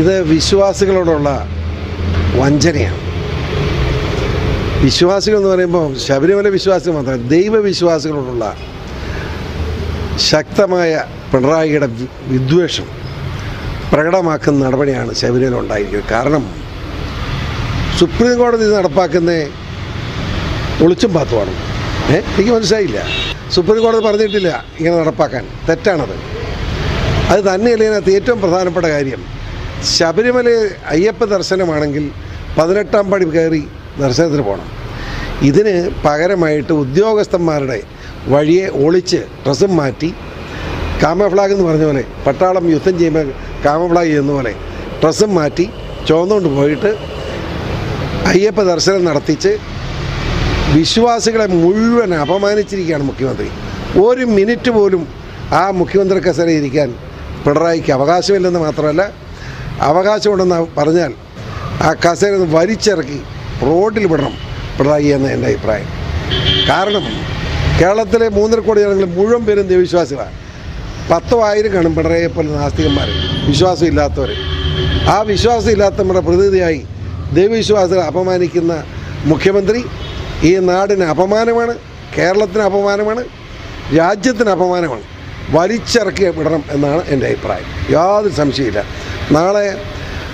ഇത് വിശ്വാസികളോടുള്ള വഞ്ചനയാണ്. വിശ്വാസികൾ എന്ന് പറയുമ്പോൾ ശബരിമല വിശ്വാസികൾ മാത്രമല്ല ദൈവവിശ്വാസികളോടുള്ള ശക്തമായ പിണറായിയുടെ വിദ്വേഷം പ്രകടമാക്കുന്ന നടപടിയാണ് ശബരിമല ഉണ്ടായിരിക്കുന്നത്. കാരണം സുപ്രീം കോടതി ഇത് നടപ്പാക്കുന്ന ഒളിച്ചും പാത്തുമാണ്. ഏ? എനിക്ക് മനസ്സിലായില്ല. സുപ്രീം കോടതി പറഞ്ഞിട്ടില്ല ഇങ്ങനെ നടപ്പാക്കാൻ. തെറ്റാണത്. അത് തന്നെയല്ല ഇതിനകത്ത് ഏറ്റവും പ്രധാനപ്പെട്ട കാര്യം. ശബരിമല അയ്യപ്പ ദർശനമാണെങ്കിൽ പതിനെട്ടാം പടി കയറി ദർശനത്തിന് പോകണം ഇതിന് പകരമായിട്ട് ഉദ്യോഗസ്ഥന്മാരുടെ വഴിയെ ഒളിച്ച് ഡ്രസ്സും മാറ്റി കാമഫ്ലാഗ് എന്ന് പറഞ്ഞ പോലെ പട്ടാളം യുദ്ധം ചെയ്യുമ്പോൾ കാമഫ്ലാഗ് ചെയ്യുന്ന പോലെ ഡ്രസ്സും മാറ്റി ചുവന്നുകൊണ്ട് പോയിട്ട് അയ്യപ്പ ദർശനം നടത്തിച്ച് വിശ്വാസികളെ മുഴുവൻ അപമാനിച്ചിരിക്കുകയാണ് മുഖ്യമന്ത്രി. ഒരു മിനിറ്റ് പോലും ആ മുഖ്യമന്ത്രി കസേരയിരിക്കാൻ പിണറായിക്ക് അവകാശമില്ലെന്ന് മാത്രമല്ല അവകാശമുണ്ടെന്ന് പറഞ്ഞാൽ ആ കസേര വലിച്ചിറക്കി റോഡിൽ വിടണം പിണറായി എന്ന എന്റെ അഭിപ്രായം. കാരണം കേരളത്തിലെ മൂന്നര കോടി ജനങ്ങൾ മുഴുവൻ പേരും ദൈവവിശ്വാസികളാണ്. പത്തോ ആയിരം കാണും പിണറായിയെ പോലെ നാസ്തികന്മാർ. വിശ്വാസം ഇല്ലാത്തവർ. ആ വിശ്വാസം ഇല്ലാത്തവരുടെ പ്രതിനിധിയായി ദൈവവിശ്വാസികളെ അപമാനിക്കുന്ന മുഖ്യമന്ത്രി ഈ നാടിന് അപമാനമാണ് കേരളത്തിന് അപമാനമാണ് രാജ്യത്തിന് അപമാനമാണ്. വലിച്ചിറക്കി വിടണം എന്നാണ് എന്റെ അഭിപ്രായം. യാതൊരു സംശയമില്ല നാളെ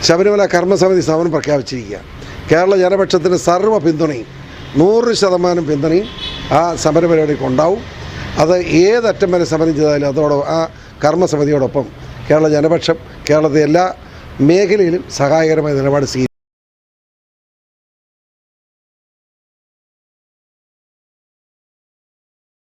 ശബരിമല കർമ്മസമിതി സമരം പ്രഖ്യാപിച്ചിരിക്കുക. കേരള ജനപക്ഷത്തിന് സർവ പിന്തുണയും നൂറ് ശതമാനം പിന്തുണയും ആ സമരപരിപാടിക്ക് ഉണ്ടാവും. അത് ഏതറ്റം വരെ സമരം ചെയ്താലും അതോടൊപ്പം ആ കർമ്മസമിതിയോടൊപ്പം കേരള ജനപക്ഷം കേരളത്തിലെ എല്ലാ മേഖലയിലും സഹായകരമായ നിലപാട് സ്വീകരിക്കും